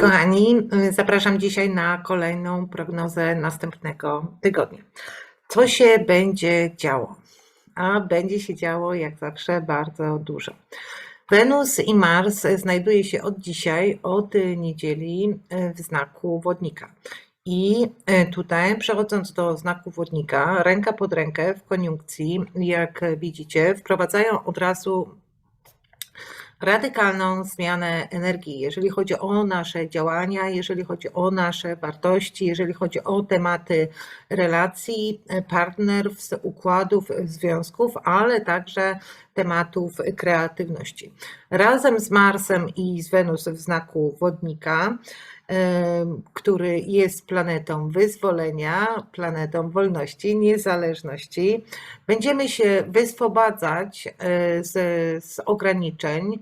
Kochani, zapraszam dzisiaj na kolejną prognozę następnego tygodnia. Co się będzie działo? A będzie się działo jak zawsze bardzo dużo. Wenus i Mars znajduje się od dzisiaj, od niedzieli w znaku wodnika. I tutaj, przechodząc do znaku wodnika, ręka pod rękę w koniunkcji, jak widzicie, wprowadzają od razu radykalną zmianę energii, jeżeli chodzi o nasze działania, jeżeli chodzi o nasze wartości, jeżeli chodzi o tematy relacji, partnerstw, układów, związków, ale także tematów kreatywności. Razem z Marsem i z Wenus w znaku wodnika który jest planetą wyzwolenia, planetą wolności, niezależności. Będziemy się wyswobadzać e, z, z ograniczeń,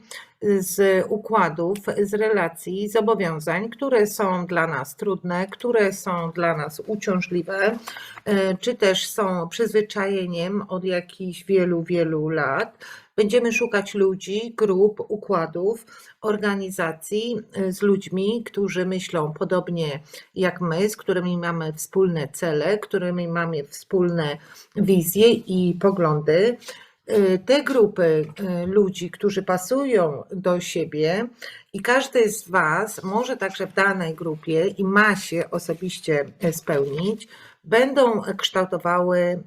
z układów, z relacji, zobowiązań, które są dla nas trudne, które są dla nas uciążliwe, e, czy też są przyzwyczajeniem od jakichś wielu, wielu lat. Będziemy szukać ludzi, grup, układów, organizacji y, z ludźmi, którzy myślą podobnie jak my, z którymi mamy wspólne cele, którymi mamy wspólne wizje i poglądy. Y, te grupy y, ludzi, którzy pasują do siebie, i każdy z Was może także w danej grupie i ma się osobiście spełnić, będą kształtowały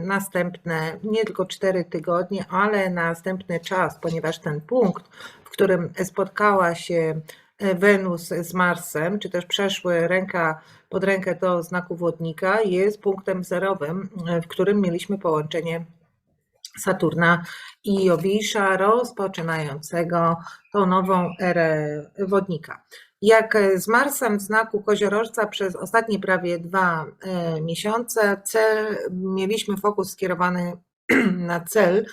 następne nie tylko cztery tygodnie, ale następny czas, ponieważ ten punkt, w którym spotkała się Wenus z Marsem, czy też przeszły ręka pod rękę do znaku wodnika, jest punktem zerowym, w którym mieliśmy połączenie Saturna i Jowisza rozpoczynającego tą nową erę wodnika. Jak z Marsem w znaku koziorożca przez ostatnie prawie dwa e, miesiące cel, mieliśmy fokus skierowany na cel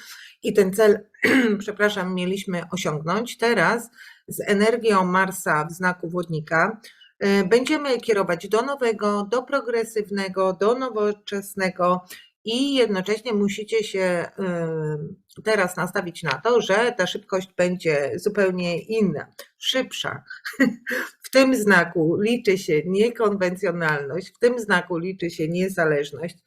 i ten cel, przepraszam, mieliśmy osiągnąć. Teraz z energią Marsa w znaku wodnika e, będziemy kierować do nowego, do progresywnego, do nowoczesnego i jednocześnie musicie się teraz nastawić na to, że ta szybkość będzie zupełnie inna, szybsza. W tym znaku liczy się niekonwencjonalność, w tym znaku liczy się niezależność,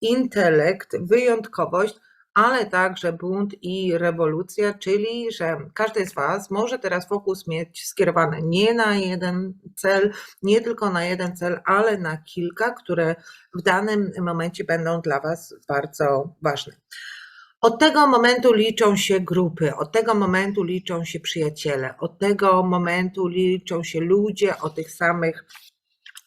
intelekt, wyjątkowość, ale także bunt i rewolucja, czyli że każdy z Was może teraz fokus mieć skierowany nie na jeden cel, nie tylko na jeden cel, ale na kilka, które w danym momencie będą dla Was bardzo ważne. Od tego momentu liczą się grupy, od tego momentu liczą się przyjaciele, od tego momentu liczą się ludzie o tych samych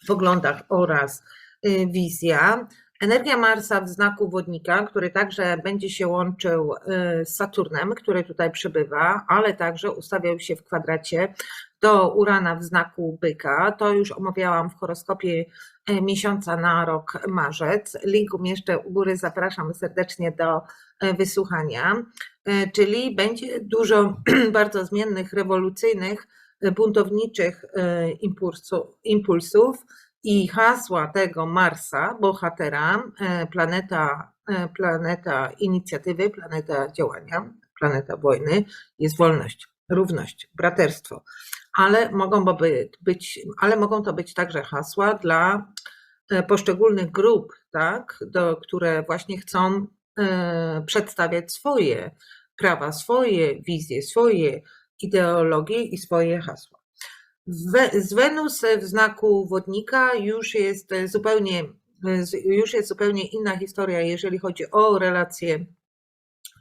poglądach oraz y, wizja. Energia Marsa w znaku wodnika, który także będzie się łączył y, z Saturnem, który tutaj przybywa, ale także ustawiał się w kwadracie do Urana w znaku byka. To już omawiałam w horoskopie y, miesiąca na rok marzec. Link umieszczę u góry, zapraszam serdecznie do y, wysłuchania. Czyli będzie dużo bardzo zmiennych, rewolucyjnych, buntowniczych impulsów i hasła tego Marsa, bohatera, e, planeta, e, planeta inicjatywy, planeta działania, planeta wojny, jest wolność, równość, braterstwo. Ale mogą, być, ale mogą to być także hasła dla e, poszczególnych grup, tak, do, które właśnie chcą przedstawiać swoje prawa, swoje wizje, swoje ideologie i swoje hasła. Z Wenus w znaku wodnika już jest zupełnie, już jest zupełnie inna historia, jeżeli chodzi o relacje,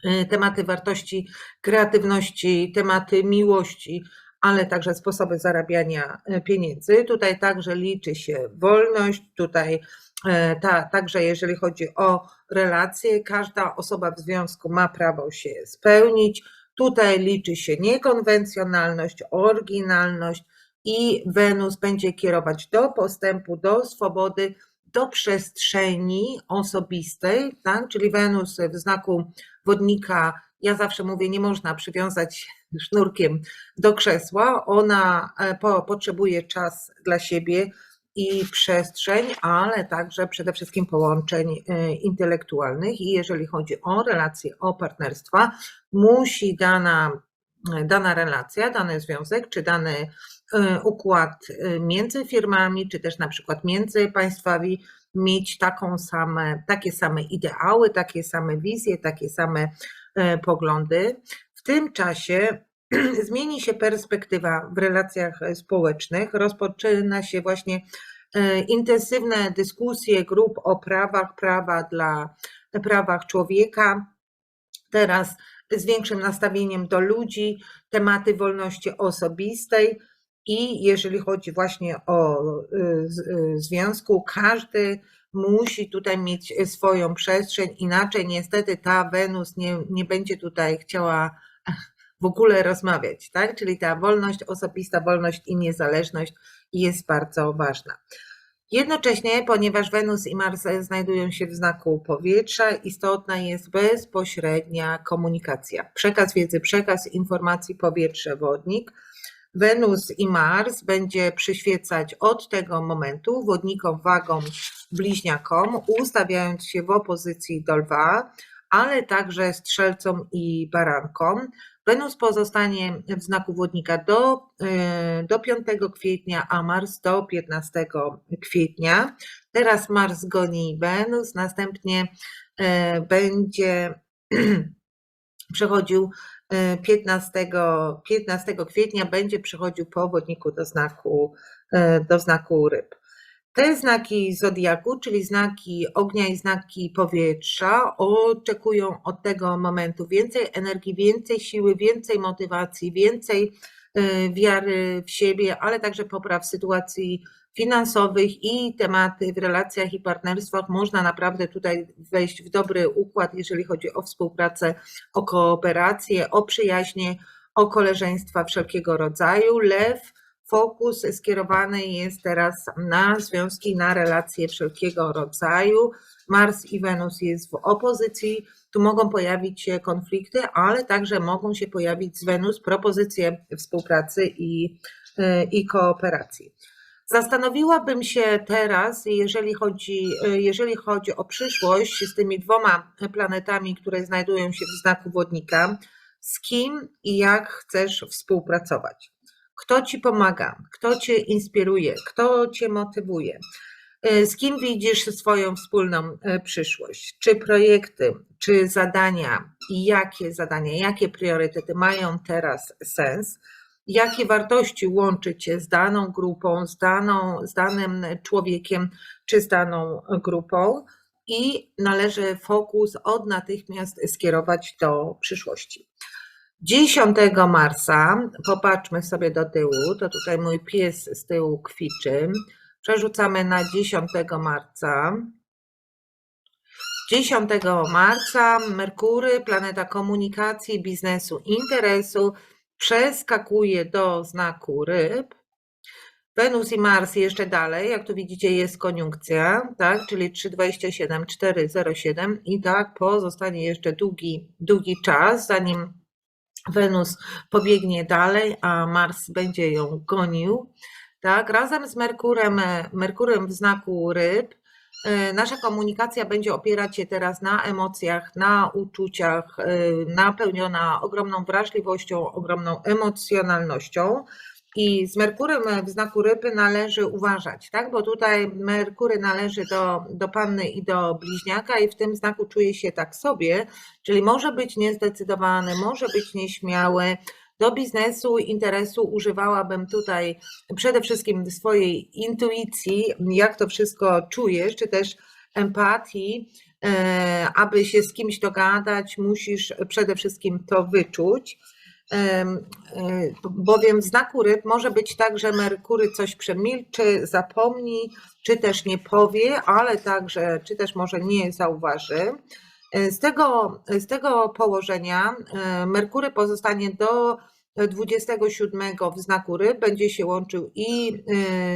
e, tematy wartości, kreatywności, tematy miłości, ale także sposoby zarabiania e, pieniędzy. Tutaj także liczy się wolność, tutaj e, ta, także jeżeli chodzi o relacje, każda osoba w związku ma prawo się spełnić. Tutaj liczy się niekonwencjonalność, oryginalność, i Wenus będzie kierować do postępu, do swobody, do przestrzeni osobistej, tak? czyli Wenus w znaku wodnika, ja zawsze mówię, nie można przywiązać sznurkiem do krzesła, ona e, po, potrzebuje czas dla siebie i przestrzeń, ale także przede wszystkim połączeń e, intelektualnych i jeżeli chodzi o relacje, o partnerstwa, musi dana, dana relacja, dany związek czy dany e, układ e, między firmami, czy też na przykład między państwami, mieć taką same, takie same ideały, takie same wizje, takie same e, poglądy. W tym czasie zmieni się perspektywa w relacjach społecznych, rozpoczyna się właśnie intensywne dyskusje grup o prawach, prawa dla prawach człowieka. Teraz z większym nastawieniem do ludzi, tematy wolności osobistej i jeżeli chodzi właśnie o y, y, związku, każdy musi tutaj mieć swoją przestrzeń, inaczej niestety ta Wenus nie, nie będzie tutaj chciała w ogóle rozmawiać, tak? Czyli ta wolność osobista, wolność i niezależność jest bardzo ważna. Jednocześnie, ponieważ Wenus i Mars znajdują się w znaku powietrza, istotna jest bezpośrednia komunikacja. Przekaz wiedzy, przekaz informacji powietrze, wodnik. Wenus i Mars będzie przyświecać od tego momentu wodnikom, wagom, bliźniakom, ustawiając się w opozycji do lwa, ale także strzelcom i barankom. Wenus pozostanie w znaku wodnika do, e, do 5 kwietnia, a Mars do 15 kwietnia. Teraz Mars goni Wenus, następnie e, będzie przechodził 15, e, 15 kwietnia, będzie przechodził po wodniku do znaku, do znaku ryb. Te znaki zodiaku, czyli znaki ognia i znaki powietrza, oczekują od tego momentu więcej energii, więcej siły, więcej motywacji, więcej e, wiary w siebie, ale także popraw sytuacji finansowych i tematy w relacjach i partnerstwach. Można naprawdę tutaj wejść w dobry układ, jeżeli chodzi o współpracę, o kooperację, o przyjaźnie, o koleżeństwa wszelkiego rodzaju. Lew fokus skierowany jest teraz na związki, na relacje wszelkiego rodzaju. Mars i Wenus jest w opozycji, tu mogą pojawić się konflikty, ale także mogą się pojawić z Wenus propozycje współpracy i, y, i kooperacji. Zastanowiłabym się teraz, jeżeli chodzi, jeżeli chodzi o przyszłość z tymi dwoma planetami, które znajdują się w znaku wodnika, z kim i jak chcesz współpracować. Kto ci pomaga, kto cię inspiruje, kto cię motywuje, z kim widzisz swoją wspólną e, przyszłość, czy projekty, czy zadania? I jakie zadania, jakie priorytety mają teraz sens, jakie wartości łączy cię z daną grupą, z, daną, z danym człowiekiem, czy z daną grupą. I należy fokus od natychmiast skierować do przyszłości. 10 marca, popatrzmy sobie do tyłu, to tutaj mój pies z tyłu kwiczy. Przerzucamy na 10 marca. 10 marca Merkury, planeta komunikacji, biznesu, interesu, przeskakuje do znaku ryb. Wenus i Mars jeszcze dalej, jak tu widzicie jest koniunkcja, tak, czyli 3,27, 4,07 i tak pozostanie jeszcze długi, długi czas, zanim Wenus pobiegnie dalej, a Mars będzie ją gonił. Tak, razem z Merkurem, Merkurem w znaku ryb, e, nasza komunikacja będzie opierać się teraz na emocjach, na uczuciach, e, napełniona ogromną wrażliwością, ogromną emocjonalnością. I z Merkurem w znaku ryby należy uważać, tak? Bo tutaj Merkury należy do, do panny i do bliźniaka, i w tym znaku czuje się tak sobie, czyli może być niezdecydowany, może być nieśmiały. Do biznesu, interesu używałabym tutaj przede wszystkim swojej intuicji, jak to wszystko czujesz, czy też empatii. E, aby się z kimś dogadać, musisz przede wszystkim to wyczuć. E, bowiem w znaku ryb może być tak, że Merkury coś przemilczy, zapomni, czy też nie powie, ale także, czy też może nie zauważy. E, z tego, z tego położenia e, Merkury pozostanie do 27 w znaku ryb, będzie się łączył i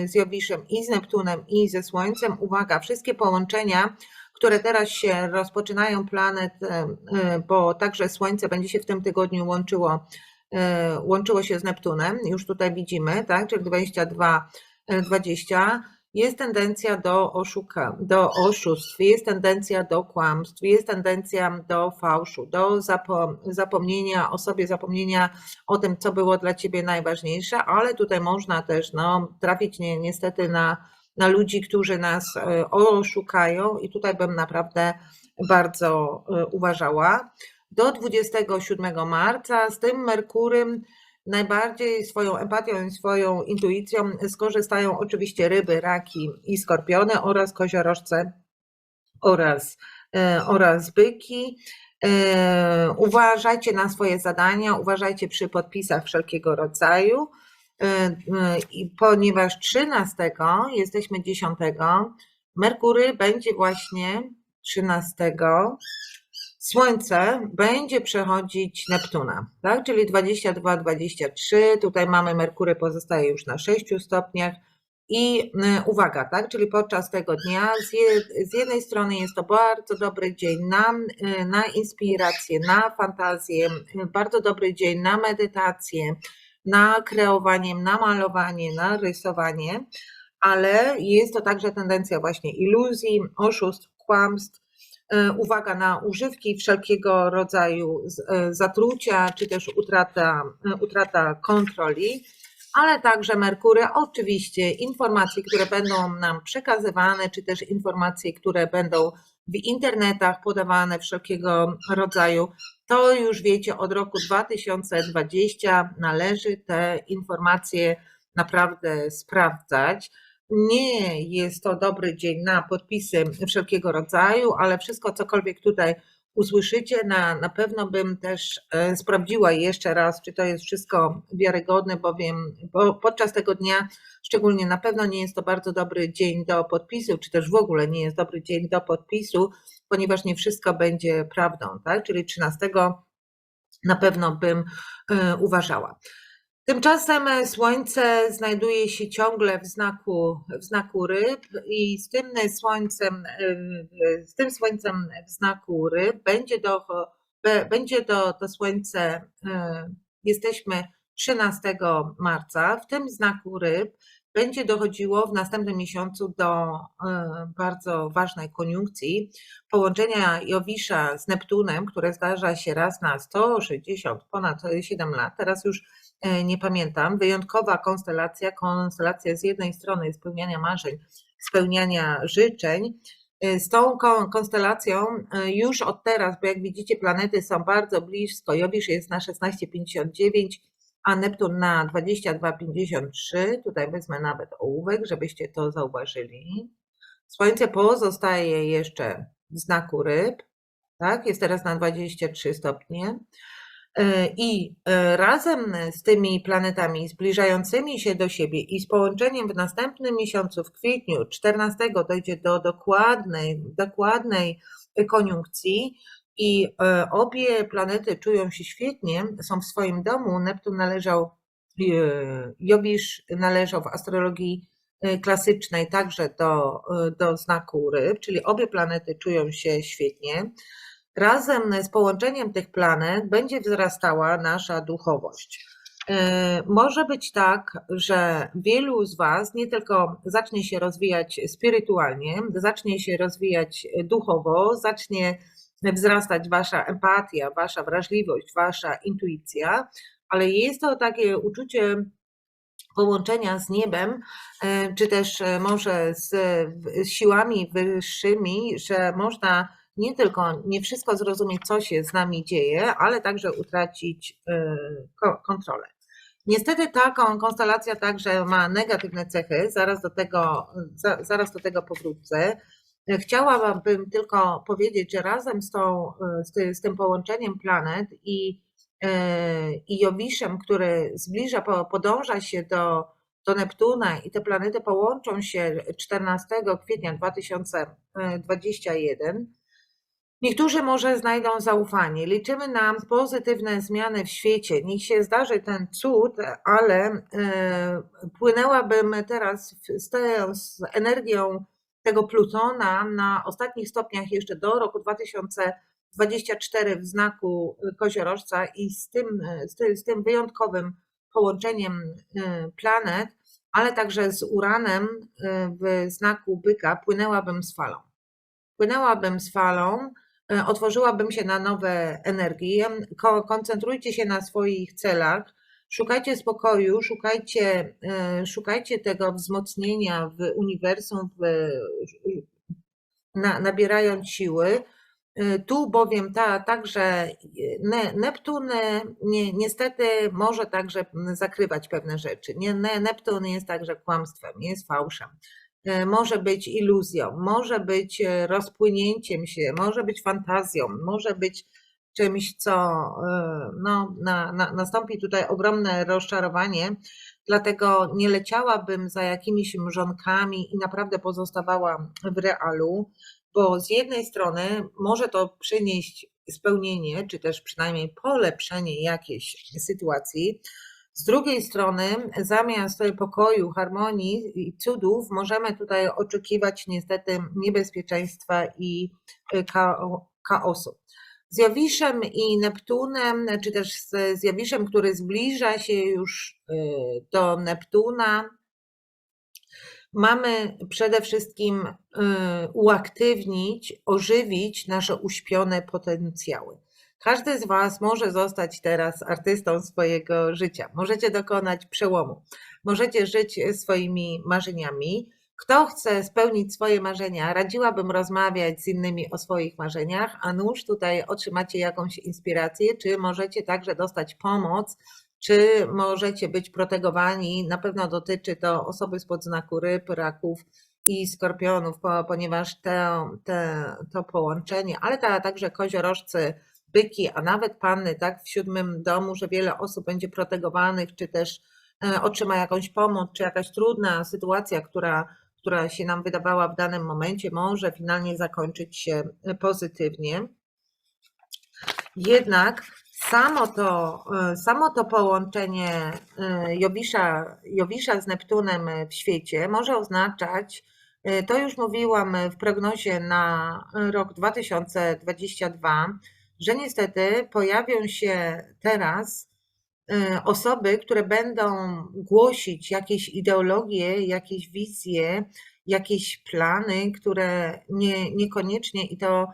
z Jowiszem, i z Neptunem, i ze Słońcem. Uwaga, wszystkie połączenia które teraz się rozpoczynają planet, e, e, bo także Słońce będzie się w tym tygodniu łączyło, e, łączyło się z Neptunem, już tutaj widzimy, tak, czyli 22, 20 jest tendencja do, oszuka, do oszustw, jest tendencja do kłamstw, jest tendencja do fałszu, do zapo, zapomnienia o sobie, zapomnienia o tym, co było dla ciebie najważniejsze, ale tutaj można też no, trafić ni niestety na, na ludzi, którzy nas e, oszukają, i tutaj bym naprawdę bardzo e, uważała. Do 27 marca z tym Merkurym Najbardziej swoją empatią i swoją intuicją skorzystają oczywiście ryby, raki i skorpiony oraz koziorożce oraz, e, oraz byki. E, uważajcie na swoje zadania, uważajcie przy podpisach wszelkiego rodzaju, e, ponieważ 13 jesteśmy 10, Merkury będzie właśnie 13 Słońce będzie przechodzić Neptuna, tak? czyli 22-23. Tutaj mamy Merkury, pozostaje już na 6 stopniach. I y, uwaga, tak? Czyli podczas tego dnia z, je, z jednej strony jest to bardzo dobry dzień na, y, na inspirację, na fantazję, bardzo dobry dzień na medytację, na kreowanie, na malowanie, na rysowanie, ale jest to także tendencja właśnie iluzji, oszustw, kłamstw, uwaga na używki wszelkiego rodzaju e, zatrucia, czy też utrata, e, utrata kontroli, ale także Merkury, oczywiście informacje, które będą nam przekazywane, czy też informacje, które będą w internetach podawane wszelkiego rodzaju. To już wiecie, od roku 2020 należy te informacje naprawdę sprawdzać. Nie jest to dobry dzień na podpisy wszelkiego rodzaju, ale wszystko, cokolwiek tutaj usłyszycie, na, na pewno bym też e, sprawdziła jeszcze raz, czy to jest wszystko wiarygodne, bowiem bo podczas tego dnia, szczególnie na pewno nie jest to bardzo dobry dzień do podpisu, czy też w ogóle nie jest dobry dzień do podpisu, ponieważ nie wszystko będzie prawdą, tak? Czyli 13 na pewno bym e, uważała. Tymczasem e, Słońce znajduje się ciągle w znaku, w znaku ryb i z tym słońcem, e, z tym słońcem w znaku ryb będzie do, będzie do to słońce, e, jesteśmy 13 marca, w tym znaku ryb będzie dochodziło w następnym miesiącu do bardzo ważnej koniunkcji połączenia Jowisza z Neptunem, które zdarza się raz na 160, ponad 7 lat. Teraz już E, nie pamiętam, wyjątkowa konstelacja, konstelacja z jednej strony spełniania marzeń, spełniania życzeń. E, z tą konstelacją e, już od teraz, bo jak widzicie, planety są bardzo blisko. Jowisz jest na 16,59, a Neptun na 22,53. Tutaj wezmę nawet ołówek, żebyście to zauważyli. Słońce pozostaje jeszcze w znaku ryb, tak? Jest teraz na 23 stopnie. E, I e, razem z tymi planetami zbliżającymi się do siebie i z połączeniem w następnym miesiącu, w kwietniu 14, dojdzie do dokładnej, dokładnej koniunkcji i e, obie planety czują się świetnie, są w swoim domu. Neptun należał, Jowisz należał w astrologii klasycznej także do, do znaku ryb, czyli obie planety czują się świetnie. Razem z połączeniem tych planet będzie wzrastała nasza duchowość. E, może być tak, że wielu z Was nie tylko zacznie się rozwijać spirytualnie, zacznie się rozwijać duchowo, zacznie wzrastać Wasza empatia, Wasza wrażliwość, Wasza intuicja, ale jest to takie uczucie połączenia z niebem, e, czy też może z siłami wyższymi, że można nie tylko nie wszystko zrozumieć, co się z nami dzieje, ale także utracić y, kontrolę. Niestety ta konstelacja także ma negatywne cechy, zaraz do tego, zaraz do tego powrócę. Chciałabym tylko powiedzieć, że razem z, tą, z, tym połączeniem planet i, y, i Jowiszem, który zbliża, podąża się do, do Neptuna i te planety połączą się 14 kwietnia 2021, Niektórzy może znajdą zaufanie. Liczymy na pozytywne zmiany w świecie. Niech się zdarzy ten cud, ale e, płynęłabym teraz z, te, z energią tego Plutona na ostatnich stopniach jeszcze do roku 2024 w znaku koziorożca i z tym, z tym, wyjątkowym połączeniem e, planet ale także z Uranem y, w znaku byka płynęłabym z falą. Płynęłabym z falą, otworzyłabym się na nowe energie. Ko- Koncentrujcie się na swoich celach, szukajcie spokoju, szukajcie, y, szukajcie tego wzmocnienia w uniwersum, w, na, nabierając siły. Y, Tu bowiem ta, także ne, Neptun nie, niestety może także zakrywać pewne rzeczy. Nie, ne, Neptun jest także kłamstwem, jest fałszem. Y, Może być iluzją, może być y, rozpłynięciem się, może być fantazją, może być czymś, co y, no, na, na, nastąpi tutaj ogromne rozczarowanie. Dlatego nie leciałabym za jakimiś mrzonkami i naprawdę pozostawała w realu bo z jednej strony może to przynieść spełnienie, czy też przynajmniej polepszenie jakiejś sytuacji. Z drugiej strony, zamiast pokoju, harmonii i cudów, możemy tutaj oczekiwać niestety niebezpieczeństwa i chao- chaosu. Z Jowiszem i Neptunem, czy też z z Jowiszem, który zbliża się już y, do Neptuna, mamy przede wszystkim uaktywnić, ożywić nasze uśpione potencjały. Każdy z Was może zostać teraz artystą swojego życia. Możecie dokonać przełomu. Możecie żyć swoimi marzeniami. Kto chce spełnić swoje marzenia, radziłabym rozmawiać z innymi o swoich marzeniach, a nuż tutaj otrzymacie jakąś inspirację, czy możecie także dostać pomoc czy możecie być protegowani. Na pewno dotyczy to osoby spod znaku ryb, raków i skorpionów, po- ponieważ te, te, to połączenie, ale ta, także koziorożcy, byki, a nawet panny, tak, w siódmym domu, że wiele osób będzie protegowanych, czy też e, otrzyma jakąś pomoc, czy jakaś trudna sytuacja, która, która się nam wydawała w danym momencie, może finalnie zakończyć się pozytywnie. Jednak samo to, e, samo to połączenie e, Jowisza, Jowisza z Neptunem w świecie może oznaczać, e, to już mówiłam w prognozie na rok 2022, że niestety pojawią się teraz e, osoby, które będą głosić jakieś ideologie, jakieś wizje, jakieś plany, które nie, niekoniecznie i to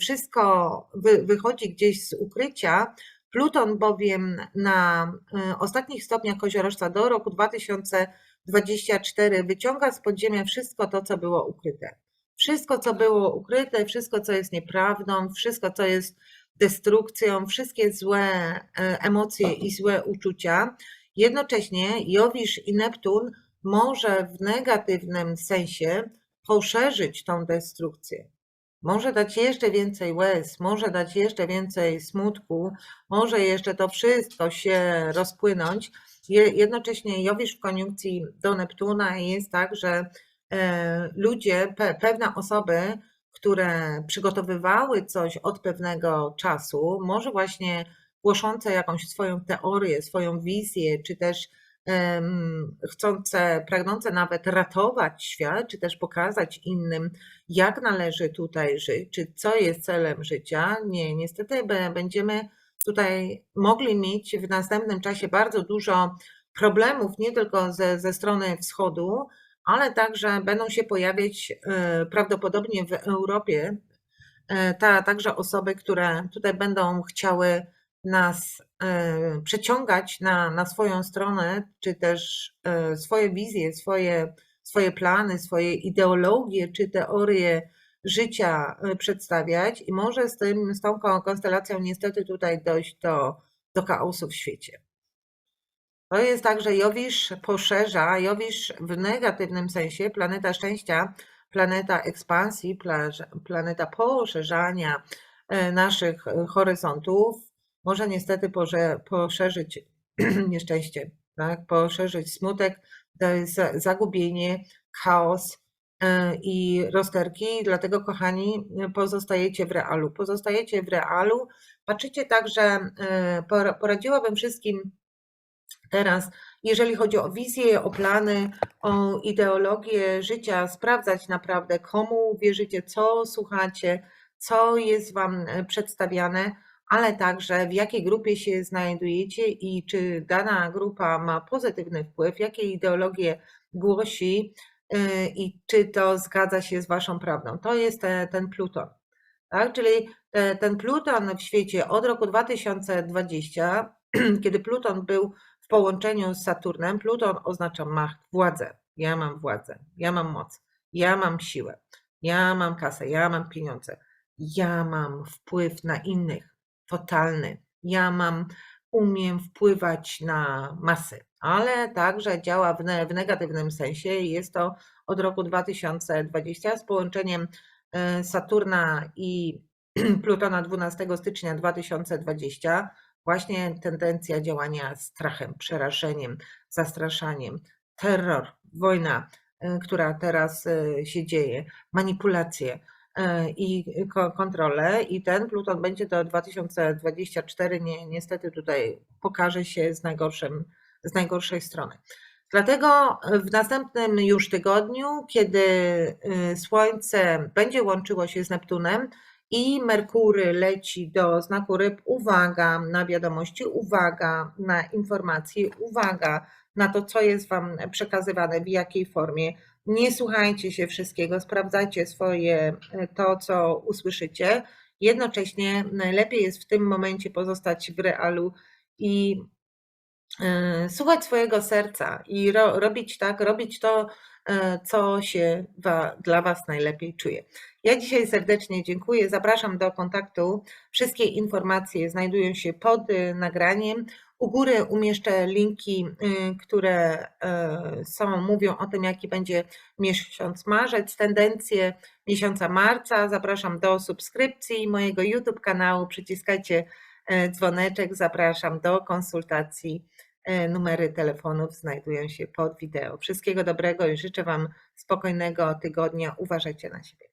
wszystko wy, wychodzi gdzieś z ukrycia. Pluton bowiem na e, ostatnich stopniach koziorożca do roku 2024 wyciąga z podziemia wszystko to, co było ukryte. Wszystko, co było ukryte, wszystko, co jest nieprawdą, wszystko, co jest destrukcją, wszystkie złe e, emocje i złe uczucia. Jednocześnie Jowisz i Neptun może w negatywnym sensie poszerzyć tą destrukcję. Może dać jeszcze więcej łez, może dać jeszcze więcej smutku, może jeszcze to wszystko się rozpłynąć. Je- Jednocześnie Jowisz w koniunkcji do Neptuna jest tak, że e, ludzie, pe, pewne osoby, które przygotowywały coś od pewnego czasu, może właśnie głoszące jakąś swoją teorię, swoją wizję, czy też em, chcące, pragnące nawet ratować świat, czy też pokazać innym, jak należy tutaj żyć, czy co jest celem życia. Nie, niestety będziemy tutaj mogli mieć w następnym czasie bardzo dużo problemów, nie tylko ze, ze strony wschodu, ale także będą się pojawiać e, prawdopodobnie w Europie e, ta, także osoby, które tutaj będą chciały nas e, przeciągać na, na swoją stronę, czy też swoje wizje, swoje, swoje plany, swoje ideologie, czy teorie życia przedstawiać i może z, tym, z tą ko- konstelacją niestety tutaj dojść do, do chaosu w świecie. To jest tak, że Jowisz poszerza, Jowisz w negatywnym sensie, planeta szczęścia, planeta ekspansji, planeta poszerzania e, naszych e, horyzontów, może niestety poszerzyć nieszczęście, tak? poszerzyć smutek, zagubienie, chaos e, i rozterki. Dlatego, kochani, pozostajecie w realu. Pozostajecie w realu. Patrzycie także, pora- poradziłabym wszystkim teraz, jeżeli chodzi o wizję, o plany, o ideologię życia, sprawdzać naprawdę, komu wierzycie, co słuchacie, co jest Wam e, przedstawiane, ale także w jakiej grupie się znajdujecie i czy dana grupa ma pozytywny wpływ, jakie ideologie głosi y, i czy to zgadza się z Waszą prawdą. To jest te, ten Pluton. Tak? Czyli te, ten Pluton w świecie od roku 2020, kiedy Pluton był w połączeniu z Saturnem, Pluton oznacza macht, władzę. Ja mam władzę, ja mam moc, ja mam siłę, ja mam kasę, ja mam pieniądze, ja mam wpływ na innych, totalny. Ja mam, umiem wpływać na masy, ale także działa w, ne, w negatywnym sensie i jest to od roku 2020 z połączeniem e, Saturna i Plutona 12 stycznia 2020 właśnie tendencja działania strachem, przerażeniem, zastraszaniem, terror, wojna, e, która teraz e, się dzieje, manipulacje e, i kontrolę i ten Pluton będzie do 2024 nie, niestety tutaj pokaże się z, najgorszym, z najgorszej strony. Dlatego w następnym już tygodniu, kiedy Słońce będzie łączyło się z Neptunem i Merkury leci do znaku ryb, uwaga na wiadomości, uwaga na informacje, uwaga na to, co jest Wam przekazywane, w jakiej formie. Nie słuchajcie się wszystkiego, sprawdzajcie swoje to, co usłyszycie. Jednocześnie najlepiej jest w tym momencie pozostać w realu i e, słuchać swojego serca i ro, robić tak, robić to, e, co się wa, dla Was najlepiej czuje. Ja dzisiaj serdecznie dziękuję. Zapraszam do kontaktu. Wszystkie informacje znajdują się pod y, nagraniem. U góry umieszczę linki, y, które są, mówią o tym, jaki będzie miesiąc marzec, tendencje miesiąca marca. Zapraszam do subskrypcji mojego YouTube kanału. Przyciskajcie dzwoneczek. Zapraszam do konsultacji. Numery telefonów znajdują się pod wideo. Wszystkiego dobrego i życzę Wam spokojnego tygodnia. Uważajcie na siebie.